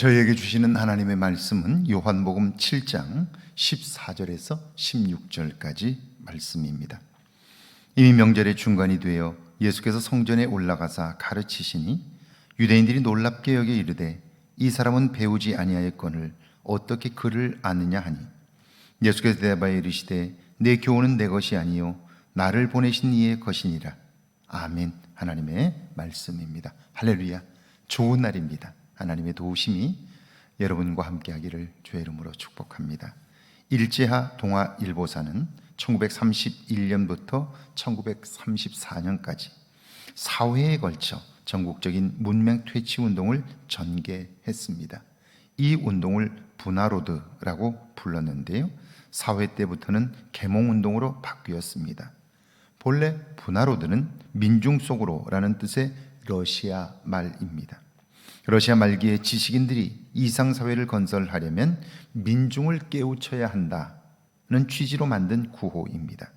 저희에게 주시는 하나님의 말씀은 요한복음 7장 14절에서 16절까지 말씀입니다. 이미 명절의 중간이 되어 예수께서 성전에 올라가사 가르치시니 유대인들이 놀랍게 여겨 이르되 이 사람은 배우지 아니하였거늘 어떻게 그를 아느냐 하니? 예수께서 대답하여 이르시되 내 교훈은 내 것이 아니요 나를 보내신 이의 것이니라. 아멘. 하나님의 말씀입니다. 할렐루야. 좋은 날입니다 하나님의 도우심이 여러분과 함께 하기를 주의 이름으로 축복합니다 일제하 동아일보사는 1931년부터 1934년까지 4회에 걸쳐 전국적인 문명 퇴치 운동을 전개했습니다. 이 운동을 분화로드라고 불렀는데요. 4회 때부터는 계몽 운동으로 바뀌었습니다. 본래 분화로드는 민중 속으로라는 뜻의 러시아 말입니다. 러시아 말기에 지식인들이 이상 사회를 건설하려면 민중을 깨우쳐야 한다는 취지로 만든 구호입니다.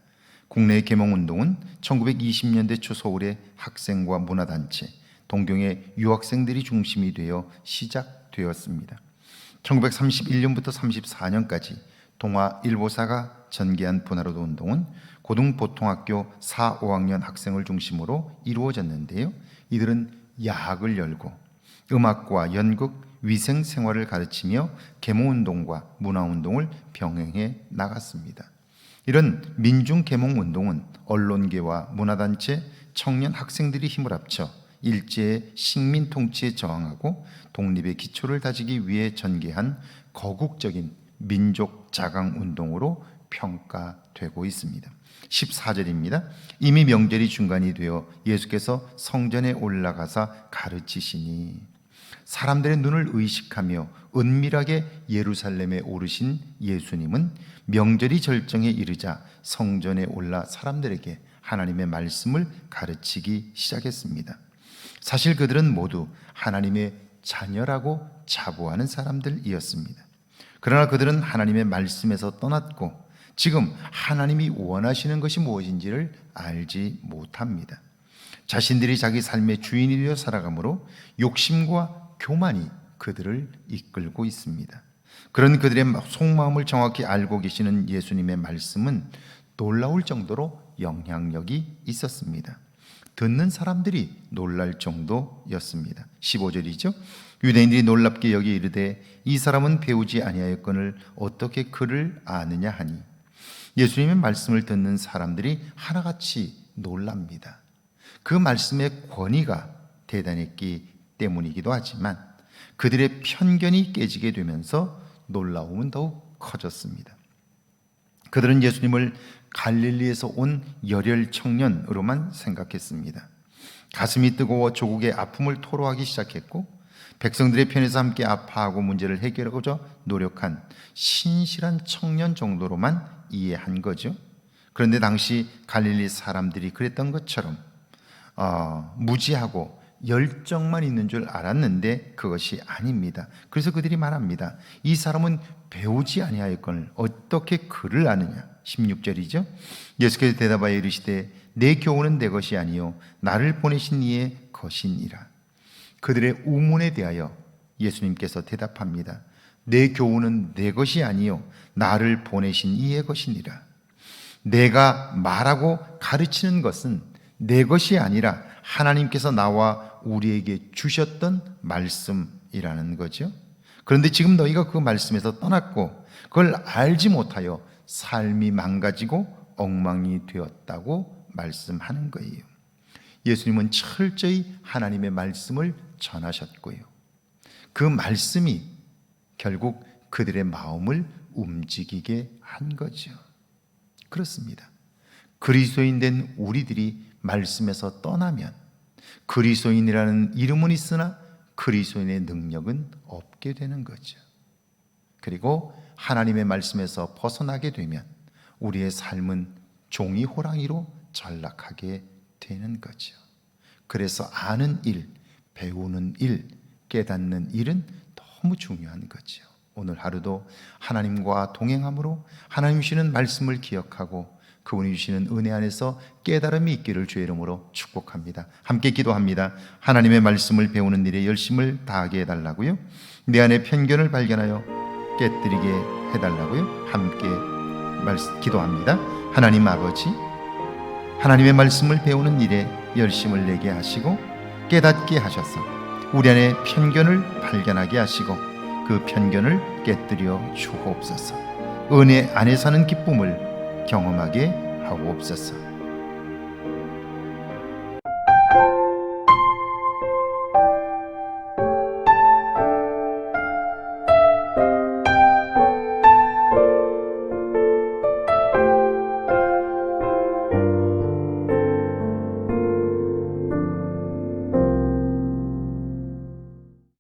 국내 계몽 운동은 1920년대 초 서울의 학생과 문화 단체, 동경의 유학생들이 중심이 되어 시작되었습니다. 1931년부터 34년까지 동아 일보사가 전개한 분화로드 운동은 고등보통학교 4, 5학년 학생을 중심으로 이루어졌는데요. 이들은 야학을 열고 음악과 연극, 위생 생활을 가르치며 계몽 운동과 문화 운동을 병행해 나갔습니다. 이런 민중 계몽 운동은 언론계와 문화 단체, 청년 학생들이 힘을 합쳐 일제의 식민 통치에 저항하고 독립의 기초를 다지기 위해 전개한 거국적인 민족 자강 운동으로 평가되고 있습니다. 14절입니다. 이미 명절이 중간이 되어 예수께서 성전에 올라가사 가르치시니 사람들의 눈을 의식하며 은밀하게 예루살렘에 오르신 예수님은 명절이 절정에 이르자 성전에 올라 사람들에게 하나님의 말씀을 가르치기 시작했습니다. 사실 그들은 모두 하나님의 자녀라고 자부하는 사람들이었습니다. 그러나 그들은 하나님의 말씀에서 떠났고 지금 하나님이 원하시는 것이 무엇인지를 알지 못합니다. 자신들이 자기 삶의 주인이 되어 살아가므로 욕심과 교만이 그들을 이끌고 있습니다. 그런 그들의 속마음을 정확히 알고 계시는 예수님의 말씀은 놀라울 정도로 영향력이 있었습니다. 듣는 사람들이 놀랄 정도였습니다. 15절이죠. 유대인들이 놀랍게 여기 이르되 이 사람은 배우지 아니하였거늘 어떻게 그를 아느냐 하니 예수님의 말씀을 듣는 사람들이 하나같이 놀랍니다. 그 말씀의 권위가 대단했기 때문이기도 하지만 그들의 편견이 깨지게 되면서 놀라움은 더욱 커졌습니다. 그들은 예수님을 갈릴리에서 온 열혈 청년으로만 생각했습니다. 가슴이 뜨거워 조국의 아픔을 토로하기 시작했고 백성들의 편에서 함께 아파하고 문제를 해결하고자 노력한 신실한 청년 정도로만 이해한 거죠. 그런데 당시 갈릴리 사람들이 그랬던 것처럼 어, 무지하고 열정만 있는 줄 알았는데 그것이 아닙니다. 그래서 그들이 말합니다. 이 사람은 배우지 아니하였거늘 어떻게 그를 아느냐? 16절이죠. 예수께서 대답하여 이르시되 내 교훈은 내 것이 아니요 나를 보내신 이의 것이니라. 그들의 우문에 대하여 예수님께서 대답합니다. 내 교훈은 내 것이 아니요 나를 보내신 이의 것이니라. 내가 말하고 가르치는 것은 내 것이 아니라 하나님께서 나와 우리에게 주셨던 말씀이라는 거죠. 그런데 지금 너희가 그 말씀에서 떠났고 그걸 알지 못하여 삶이 망가지고 엉망이 되었다고 말씀하는 거예요. 예수님은 철저히 하나님의 말씀을 전하셨고요. 그 말씀이 결국 그들의 마음을 움직이게 한 거죠. 그렇습니다. 그리스도인 된 우리들이 말씀에서 떠나면 그리스도인이라는 이름은 있으나 그리스도인의 능력은 없게 되는 거죠. 그리고 하나님의 말씀에서 벗어나게 되면 우리의 삶은 종이 호랑이로 전락하게 되는 거죠. 그래서 아는 일, 배우는 일, 깨닫는 일은 너무 중요한 거죠. 오늘 하루도 하나님과 동행함으로 하나님 주시는 말씀을 기억하고 그분이 주시는 은혜 안에서 깨달음이 있기를 주의 이름으로 축복합니다. 함께 기도합니다. 하나님의 말씀을 배우는 일에 열심을 다하게 해달라고요. 내 안에 편견을 발견하여 깨뜨리게 해달라고요. 함께 말씀, 기도합니다. 하나님 아버지, 하나님의 말씀을 배우는 일에 열심을 내게 하시고 깨닫게 하셔서 우리 안에 편견을 발견하게 하시고 그 편견을 깨뜨려 주옵소서. 은혜 안에 사는 기쁨을 경험하게 하옵소서.